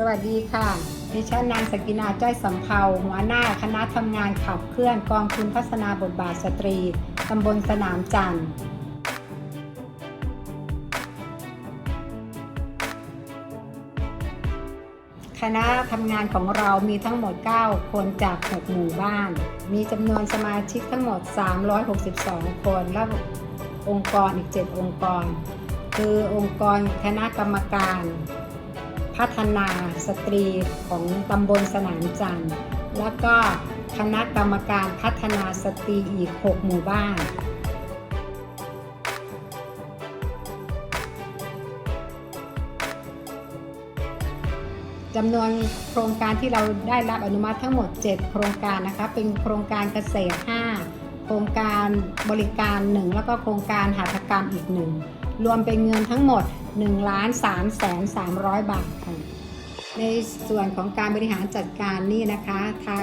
สวัสดีค่ะดิฉันนางสกินาจ้อยสำเภาหัวหน้าคณะทำงานขับเคลื่อนกองทุนพัฒนาบทบาทสตรี ตำบลสนามจันทร์คณะทำงานของเรามีทั้งหมด 9 คนจาก 6 หมู่บ้าน มีจำนวนสมาชิกทั้งหมด 362 คน และองค์กรอีก 7 องค์กร คือองค์กรคณะกรรมการ พัฒนาสตรีของตำบลสนามจันทร์แล้วก็คณะกรรมการพัฒนาสตรีอีก 6 หมู่บ้านจำนวนโครงการที่เราได้รับอนุมัติทั้งหมด 7 โครงการนะคะ เป็นโครงการเกษตร 5 โครงการบริการ 1 แล้วก็โครงการหัตถกรรมอีก 1 รวมเป็นเงินทั้งหมด1ล้าน3แสน300 บาทค่ะ ในส่วนของการบริหารจัดการนี่นะคะ ทาง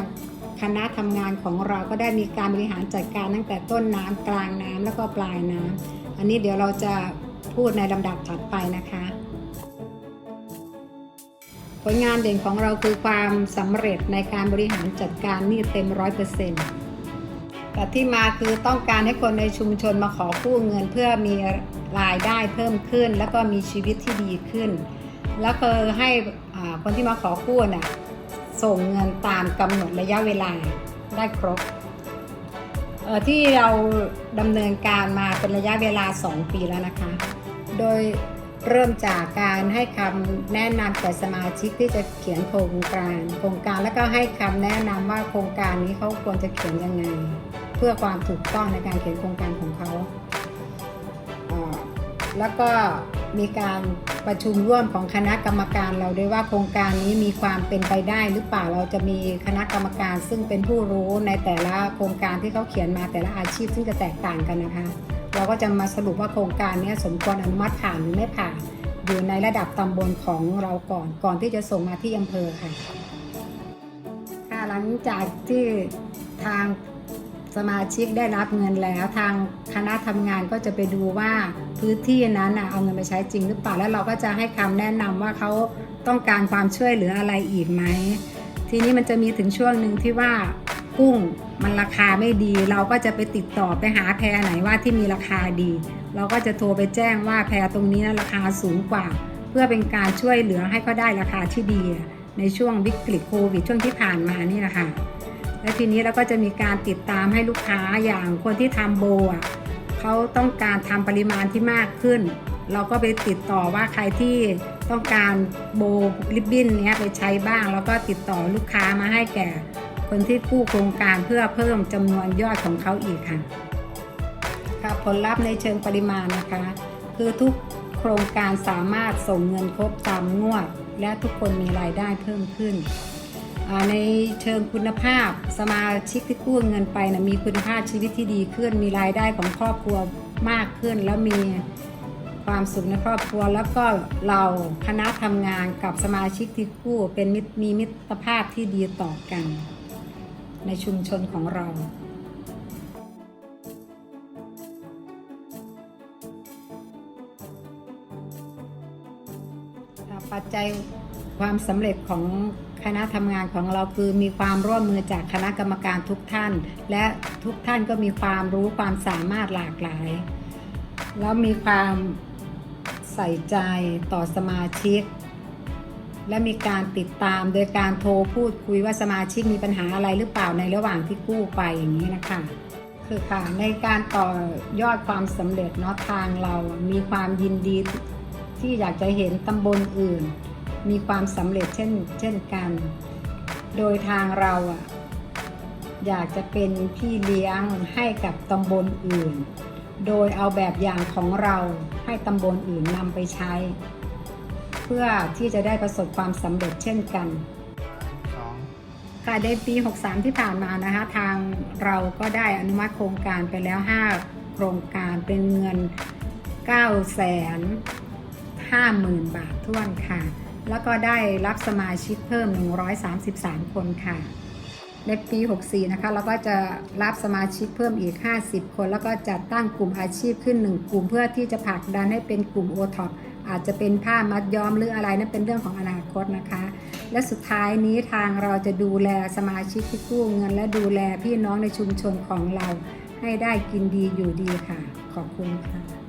คณะทำงานของเราก็ได้มีการบริหารจัดการตั้งแต่ต้นน้ำกลางน้ำแล้วก็ปลายน้ำอันนี้เดี๋ยวเราจะพูดในลำดับถัดไปนะคะ ผลงานเด่นของเราคือความสำเร็จในการบริหารจัดการนี่เต็มร้อยเปอร์เซ็นต์ แต่ที่มาคือต้องการให้คนในชุมชนมาขอกู้เงินเพื่อมีรายได้เพิ่มขึ้น แล้วก็มีชีวิตที่ดีขึ้น แล้วคือให้คนที่มาขอกู้น่ะส่งเงินตามกำหนดระยะเวลาได้ครบที่เราดำเนินการมาเป็นระยะเวลา 2 ปีแล้วนะคะ โดย เริ่มจากการให้คำแนะนำแก่สมาชิกที่จะเขียนโครงการ โครงการแล้วก็ให้คำแนะนำว่าโครงการนี้เขาควรจะเขียนยังไง เพื่อความถูกต้องในการเขียนโครงการของเขา แล้วก็มีการประชุมร่วมของคณะกรรมการเราด้วยว่าโครงการนี้มีความเป็นไปได้หรือเปล่าเราจะมีคณะกรรมการซึ่งเป็นผู้รู้ในแต่ละโครงการที่เขาเขียนมาแต่ละอาชีพซึ่งจะแตกต่างกันนะคะ เราก็จะมาสรุปว่าโครงการนี้สมควรอนุมัติผ่านหรือไม่ผ่าน อยู่ในระดับตำบลของเราก่อนก่อนที่จะส่งมาที่อำเภอค่ะค่ะหลังจากที่ทางสมาชิกได้รับเงินแล้วทางคณะทำงานก็จะไปดูว่าพื้นที่นั้นน่ะเอาเงินไปใช้จริงหรือเปล่าแล้วเราก็จะให้คำแนะนำว่าเขาต้องการความช่วยเหลืออะไรอีกไหม ทีนี้มันจะมีถึงช่วงหนึ่งที่ว่า กุ้งมันราคาไม่ดี เราก็จะไปติดต่อไปหาแพรไหนว่าที่มีราคาดี เราก็จะโทรไปแจ้งว่าแพรตรงนี้นะราคาสูงกว่า เพื่อเป็นการช่วยเหลือให้เขาได้ราคาที่ดี ในช่วงวิกฤตโควิดช่วงที่ผ่านมานี่แหละค่ะและทีนี้เราก็จะมีการติดตามให้ลูกค้าอย่างคนที่ทำโบอะเขาต้องการทำปริมาณที่มากขึ้น เราก็ไปติดต่อว่าใครที่ต้องการโบริบบิ้นเนี้ยไปใช้บ้าง แล้วก็ติดต่อลูกค้ามาให้แก่ คนที่กู้โครงการเพื่อเพิ่มจำนวนยอดของเขาอีกค่ะค่ะผลลัพธ์ในเชิงปริมาณนะคะ คือทุกโครงการสามารถส่งเงินครบตามงวด และทุกคนมีรายได้เพิ่มขึ้น ในเชิงคุณภาพสมาชิกที่กู้เงินไปนะมีคุณภาพชีวิตที่ดีขึ้น มีรายได้ของครอบครัวมากขึ้น แล้วมีความสุขในครอบครัวแล้วก็เราคณะทำงานกับสมาชิกที่กู้เป็นมิตรมีมิตรภาพที่ดีต่อกัน ในชุมชนของเรา ปัจจัยความสำเร็จของคณะทำงานของเราคือมีความร่วมมือจากคณะกรรมการทุกท่าน และทุกท่านก็มีความรู้ความสามารถหลากหลาย แล้วมีความใส่ใจต่อสมาชิก และมีการติดตามโดยการโทรพูดคุยว่าสมาชิกมีปัญหาอะไรหรือเปล่าในระหว่างที่กู้ไปอย่างนี้นะคะคือค่ะในการต่อยอดความสำเร็จเนาะทางเรามีความยินดีที่อยากจะเห็นตำบลอื่น มีความสำเร็จเช่นเช่นกัน โดยทางเราอะอยากจะเป็นพี่เลี้ยงให้กับตำบลอื่น โดยเอาแบบอย่างของเราให้ตำบลอื่นนำไปใช้ เพื่อที่จะได้ประสบความสำเร็จเช่นกันสองค่ะในปี 63 ที่ผ่านมานะคะทางเราก็ได้อนุมัติโครงการไปแล้ว 5 โครงการเป็นเงิน9แสน50,000 บาทท้วนค่ะ แล้วก็ได้รับสมาชิกเพิ่ม 133 คนค่ะ ในปี 64 นะคะเราก็จะรับสมาชิกเพิ่มอีก 50 คน แล้วก็จัดตั้งกลุ่มอาชีพขึ้น 1 กลุ่มเพื่อที่จะผลักดันให้เป็นกลุ่มโอท็อป อาจจะเป็นผ้ามัดย้อมหรืออะไรนั่นเป็นเรื่องของอนาคตนะคะ และสุดท้ายนี้ทางเราจะดูแลสมาชิกที่กู้เงิน และดูแลพี่น้องในชุมชนของเรา ให้ได้กินดีอยู่ดีค่ะ ขอบคุณค่ะ